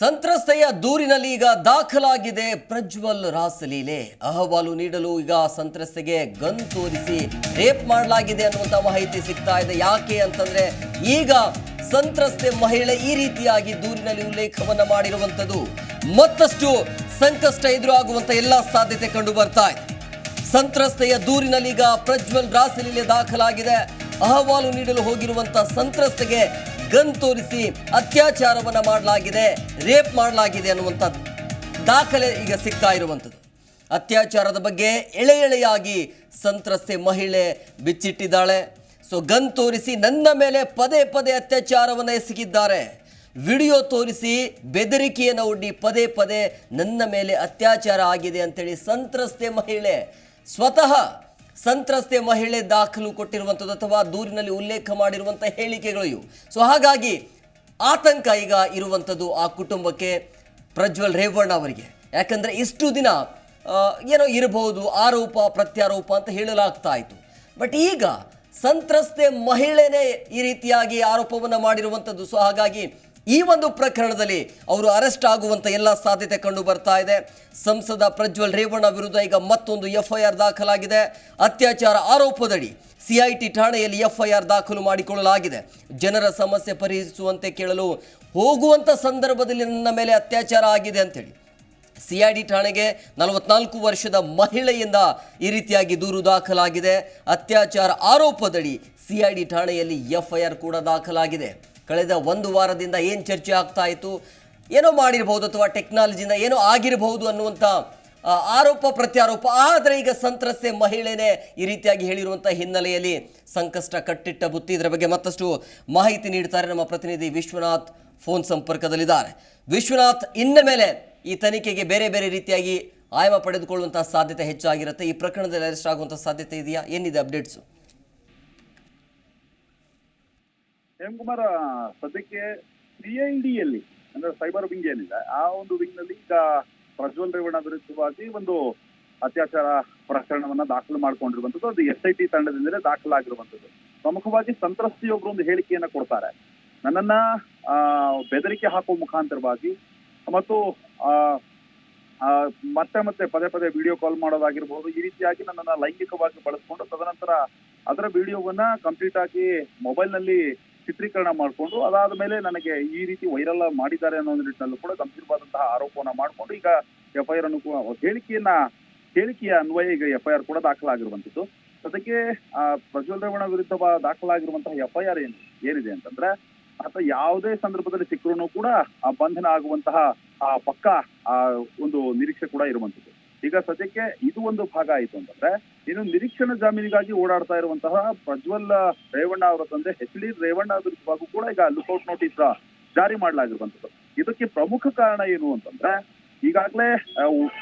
ಸಂತ್ರಸ್ತೆಯ ದೂರಿನಲ್ಲಿ ಈಗ ದಾಖಲಾಗಿದೆ ಪ್ರಜ್ವಲ್ ರಾಸಲೀಲೆ ಅಹವಾಲು ನೀಡಲು ಈಗ ಸಂತ್ರಸ್ತೆಗೆ ಗನ್ ತೋರಿಸಿ ರೇಪ್ ಮಾಡಲಾಗಿದೆ ಅನ್ನುವಂಥ ಮಾಹಿತಿ ಸಿಗ್ತಾ ಇದೆ. ಯಾಕೆ ಅಂತಂದ್ರೆ ಈಗ ಸಂತ್ರಸ್ತೆ ಮಹಿಳೆ ಈ ರೀತಿಯಾಗಿ ದೂರಿನಲ್ಲಿ ಉಲ್ಲೇಖವನ್ನ ಮಾಡಿರುವಂಥದ್ದು. ಮತ್ತಷ್ಟು ಸಂಕಷ್ಟ ಎದುರಾಗುವಂತ ಎಲ್ಲ ಸಾಧ್ಯತೆ ಕಂಡು ಬರ್ತಾ ಇದೆ. ಸಂತ್ರಸ್ತೆಯ ದೂರಿನಲ್ಲಿ ಈಗ ಪ್ರಜ್ವಲ್ ರಾಸಲೀಲೆ ದಾಖಲಾಗಿದೆ. ಅಹವಾಲು ನೀಡಲು ಹೋಗಿರುವಂತ ಸಂತ್ರಸ್ತೆಗೆ ಗನ್ ತೋರಿಸಿ ಅತ್ಯಾಚಾರವನ್ನು ಮಾಡಲಾಗಿದೆ, ರೇಪ್ ಮಾಡಲಾಗಿದೆ ಅನ್ನುವಂಥ ದಾಖಲೆ ಈಗ ಸಿಗ್ತಾ ಇರುವಂಥದ್ದು. ಅತ್ಯಾಚಾರದ ಬಗ್ಗೆ ಎಳೆ ಎಳೆಯಾಗಿ ಸಂತ್ರಸ್ತೆ ಮಹಿಳೆ ಬಿಚ್ಚಿಟ್ಟಿದ್ದಾಳೆ. ಸೊ ಗನ್ ತೋರಿಸಿ ನನ್ನ ಮೇಲೆ ಪದೇ ಪದೇ ಅತ್ಯಾಚಾರವನ್ನು ಎಸಗಿದ್ದಾರೆ. ವಿಡಿಯೋ ತೋರಿಸಿ ಬೆದರಿಕೆಯನ್ನು ಒಡ್ಡಿ ಪದೇ ಪದೇ ನನ್ನ ಮೇಲೆ ಅತ್ಯಾಚಾರ ಆಗಿದೆ ಅಂತೇಳಿ ಸಂತ್ರಸ್ತೆ ಮಹಿಳೆ ಸ್ವತಃ ಸಂತ್ರಸ್ತೆ ಮಹಿಳೆ ದಾಖಲು ಕೊಟ್ಟಿರುವಂಥದ್ದು ಅಥವಾ ದೂರಿನಲ್ಲಿ ಉಲ್ಲೇಖ ಮಾಡಿರುವಂಥ ಹೇಳಿಕೆಗಳು ಇವು. ಸೊ ಹಾಗಾಗಿ ಆತಂಕ ಈಗ ಇರುವಂಥದ್ದು ಆ ಕುಟುಂಬಕ್ಕೆ ಪ್ರಜ್ವಲ್ ರೇವಣ್ಣ ಅವರಿಗೆ. ಯಾಕಂದರೆ ಇಷ್ಟು ದಿನ ಏನೋ ಇರಬಹುದು, ಆರೋಪ, ಪ್ರತ್ಯಾರೋಪ ಅಂತ ಹೇಳಲಾಗ್ತಾ ಇತ್ತು. ಬಟ್ ಈಗ ಸಂತ್ರಸ್ತೆ ಮಹಿಳೆನೇ ಈ ರೀತಿಯಾಗಿ ಆರೋಪವನ್ನು ಮಾಡಿರುವಂಥದ್ದು ಸೊ ಹಾಗಾಗಿ ಈ ಒಂದು ಪ್ರಕರಣದಲ್ಲಿ ಅವರು ಅರೆಸ್ಟ್ ಆಗುವಂತ ಎಲ್ಲ ಸಾಧ್ಯತೆ ಕಂಡು ಬರ್ತಾ ಇದೆ. ಸಂಸದ ಪ್ರಜ್ವಲ್ ರೇವಣ್ಣ ವಿರುದ್ಧ ಈಗ ಮತ್ತೊಂದು ಎಫ್ಐಆರ್ ದಾಖಲಾಗಿದೆ. ಅತ್ಯಾಚಾರ ಆರೋಪದಡಿ ಸಿಐಟಿ ಠಾಣೆಯಲ್ಲಿ ಎಫ್ಐಆರ್ ದಾಖಲು ಮಾಡಿಕೊಳ್ಳಲಾಗಿದೆ. ಜನರ ಸಮಸ್ಯೆ ಪರಿಹರಿಸುವಂತೆ ಕೇಳಲು ಹೋಗುವಂತ ಸಂದರ್ಭದಲ್ಲಿ ನನ್ನ ಮೇಲೆ ಅತ್ಯಾಚಾರ ಆಗಿದೆ ಅಂತೇಳಿ. ಸಿಐಡಿ ಠಾಣೆಗೆ ನಲವತ್ನಾಲ್ಕು ವರ್ಷದ ಮಹಿಳೆಯಿಂದ ಈ ರೀತಿಯಾಗಿ ದೂರು ದಾಖಲಾಗಿದೆ. ಅತ್ಯಾಚಾರ ಆರೋಪದಡಿ ಸಿಐಡಿ ಠಾಣೆಯಲ್ಲಿ ಎಫ್ಐಆರ್ ಕೂಡ ದಾಖಲಾಗಿದೆ. ಕಳೆದ ಒಂದು ವಾರದಿಂದ ಏನು ಚರ್ಚೆ ಆಗ್ತಾ ಇತ್ತು? ಏನೋ ಮಾಡಿರಬಹುದು ಅಥವಾ ಟೆಕ್ನಾಲಜಿಯಿಂದ ಏನೋ ಆಗಿರಬಹುದು ಅನ್ನುವಂಥ ಆರೋಪ, ಪ್ರತ್ಯಾರೋಪ. ಆದರೆ ಈಗ ಸಂತ್ರಸ್ತೆ ಮಹಿಳೆನೇ ಈ ರೀತಿಯಾಗಿ ಹೇಳಿರುವಂಥ ಹಿನ್ನೆಲೆಯಲ್ಲಿ ಸಂಕಷ್ಟ ಕಟ್ಟಿಟ್ಟ ಬುತ್ತಿ ಇದರ ಬಗ್ಗೆ ಮತ್ತಷ್ಟು ಮಾಹಿತಿ ನೀಡ್ತಾರೆ ನಮ್ಮ ಪ್ರತಿನಿಧಿ ವಿಶ್ವನಾಥ್ ಫೋನ್ ಸಂಪರ್ಕದಲ್ಲಿದ್ದಾರೆ. ವಿಶ್ವನಾಥ್, ಇನ್ನ ಮೇಲೆ ಈ ತನಿಖೆಗೆ ಬೇರೆ ಬೇರೆ ರೀತಿಯಾಗಿ ಆಯಾಮ ಪಡೆದುಕೊಳ್ಳುವಂತಹ ಸಾಧ್ಯತೆ ಹೆಚ್ಚಾಗಿರುತ್ತೆ. ಈ ಪ್ರಕರಣದಲ್ಲಿ ಅರೆಸ್ಟ್ ಆಗುವಂಥ ಸಾಧ್ಯತೆ ಇದೆಯಾ? ಏನಿದೆ ಅಪ್ಡೇಟ್ಸು ಹೇಮಕುಮಾರ್ ಸದ್ಯಕ್ಕೆ ಸಿ ಐ ಡಿಯಲ್ಲಿ ಅಂದ್ರೆ ಸೈಬರ್ ವಿಂಗ್ ಏನಿದೆ, ಆ ಒಂದು ವಿಂಗ್ನಲ್ಲಿ ಈಗ ಪ್ರಜ್ವಲ್ ರೇವಣ್ಣ ವಿರುದ್ಧವಾಗಿ ಒಂದು ಅತ್ಯಾಚಾರ ಪ್ರಕರಣವನ್ನ ದಾಖಲು ಮಾಡಿಕೊಂಡಿರುವಂತದ್ದು ಅದು ಎಸ್ ಐ ಟಿ ತಂಡದಿಂದಲೇ ದಾಖಲಾಗಿರುವಂತದ್ದು ಪ್ರಮುಖವಾಗಿ ಸಂತ್ರಸ್ತೆಯೊಬ್ರು ಒಂದು ಹೇಳಿಕೆಯನ್ನ ಕೊಡ್ತಾರೆ. ನನ್ನನ್ನ ಬೆದರಿಕೆ ಹಾಕುವ ಮುಖಾಂತರವಾಗಿ ಮತ್ತು ಮತ್ತೆ ಮತ್ತೆ ಪದೇ ಪದೇ ವಿಡಿಯೋ ಕಾಲ್ ಮಾಡೋದಾಗಿರ್ಬೋದು, ಈ ರೀತಿಯಾಗಿ ನನ್ನನ್ನ ಲೈಂಗಿಕವಾಗಿ ಬಳಸ್ಕೊಂಡು ತದನಂತರ ಅದರ ವಿಡಿಯೋವನ್ನ ಕಂಪ್ಲೀಟ್ ಆಗಿ ಮೊಬೈಲ್ನಲ್ಲಿ ಚಿತ್ರೀಕರಣ ಮಾಡಿಕೊಂಡು ಅದಾದ ಮೇಲೆ ನನಗೆ ಈ ರೀತಿ ವೈರಲ್ ಮಾಡಿದ್ದಾರೆ ಅನ್ನೋ ಒಂದು ನಿಟ್ಟಿನಲ್ಲೂ ಕೂಡ ಗಂಭೀರವಾದಂತಹ ಆರೋಪವನ್ನ ಮಾಡಿಕೊಂಡು ಈಗ ಎಫ್ಐಆರ್ ಅನ್ನು ಕೂಡ ಹೇಳಿಕೆಯನ್ನ ಹೇಳಿಕೆಯ ಅನ್ವಯ ಈಗ ಎಫ್ಐಆರ್ ಕೂಡ ದಾಖಲಾಗಿರುವಂತದ್ದು ಅದಕ್ಕೆ ಆ, ಪ್ರಜ್ವಲ್ ರೇವಣ ವಿರುದ್ಧ ದಾಖಲಾಗಿರುವಂತಹ ಎಫ್ಐಆರ್ ಏನು ಏನಿದೆ ಅಂತಂದ್ರೆ ಆತ ಯಾವುದೇ ಸಂದರ್ಭದಲ್ಲಿ ಸಿಕ್ಕರೂ ಕೂಡ ಆ ಬಂಧನ ಆಗುವಂತಹ ಆ ಪಕ್ಕ ಆ ಒಂದು ನಿರೀಕ್ಷೆ ಕೂಡ ಇರುವಂತದ್ದು ಈಗ ಸದ್ಯಕ್ಕೆ ಇದು ಒಂದು ಭಾಗ ಆಯ್ತು ಅಂತಂದ್ರೆ, ಇನ್ನು ನಿರೀಕ್ಷಣಾ ಜಾಮೀನಿಗಾಗಿ ಓಡಾಡ್ತಾ ಇರುವಂತಹ ಪ್ರಜ್ವಲ್ ರೇವಣ್ಣ ಅವರ ತಂದೆ ಎಚ್ ಡಿ ರೇವಣ್ಣ ವಿರುದ್ಧವಾಗೂ ಕೂಡ ಈಗ ಲುಕೌಟ್ ನೋಟಿಸ್ ಜಾರಿ ಮಾಡಲಾಗಿರುವಂತದ್ದು ಇದಕ್ಕೆ ಪ್ರಮುಖ ಕಾರಣ ಏನು ಅಂತಂದ್ರೆ, ಈಗಾಗಲೇ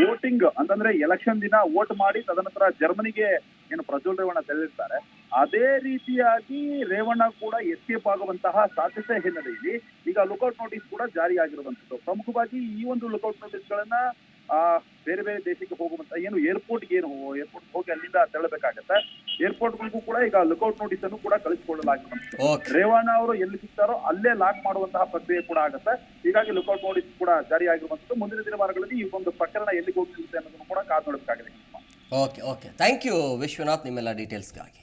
ವೋಟಿಂಗ್ ಅಂತಂದ್ರೆ ಎಲೆಕ್ಷನ್ ದಿನ ವೋಟ್ ಮಾಡಿ ತದನಂತರ ಜರ್ಮನಿಗೆ ಏನು ಪ್ರಜ್ವಲ್ ರೇವಣ್ಣ ತೆರಳಿರ್ತಾರೆ. ಅದೇ ರೀತಿಯಾಗಿ ರೇವಣ್ಣ ಕೂಡ ಎಸ್ಕೇಪ್ ಆಗುವಂತಹ ಸಾಧ್ಯತೆ ಹಿನ್ನೆಲೆಯಲ್ಲಿ ಈಗ ಲುಕೌಟ್ ನೋಟಿಸ್ ಕೂಡ ಜಾರಿಯಾಗಿರುವಂತದ್ದು ಪ್ರಮುಖವಾಗಿ ಈ ಒಂದು ಲುಕೌಟ್ ನೋಟಿಸ್ ಗಳನ್ನ ಆ ಬೇರೆ ಬೇರೆ ದೇಶಕ್ಕೆ ಹೋಗುವಂತ ಏನು ಏರ್ಪೋರ್ಟ್ ಏನು ಏರ್ಪೋರ್ಟ್ ಹೋಗಿ ಅಲ್ಲಿಂದ ತೆರಳಬೇಕಾಗತ್ತೆ. ಏರ್ಪೋರ್ಟ್ಗಳಿಗೂ ಕೂಡ ಈಗ ಲುಕೌಟ್ ನೋಟಿಸ್ ಅನ್ನು ಕೂಡ ಕಳಿಸಿಕೊಳ್ಳಲಾಗಿದೆ ರೇವಣ್ಣ ಅವರು ಎಲ್ಲಿ ಸಿಗ್ತಾರೋ ಅಲ್ಲೇ ಲಾಕ್ ಮಾಡುವಂತಹ ಪ್ರಕ್ರಿಯೆ ಕೂಡ ಆಗುತ್ತೆ. ಹೀಗಾಗಿ ಲುಕೌಟ್ ನೋಟಿಸ್ ಕೂಡ ಜಾರಿಯಾಗಿರುವಂತದ್ದು ಮುಂದಿನ ದಿನಮಾನಗಳಲ್ಲಿ ಈ ಒಂದು ಪ್ರಕರಣ ಎಲ್ಲಿಗೆ ಹೋಗ್ತಿರುತ್ತೆ ಅನ್ನೋದನ್ನು ಕೂಡ ಕಾದು ನೋಡಬೇಕಾಗಿದೆ okay okay thank you Vishwanath ನಿಮ್ಮೆಲ್ಲ ಡೀಟೇಲ್ಸ್ಗಾಗಿ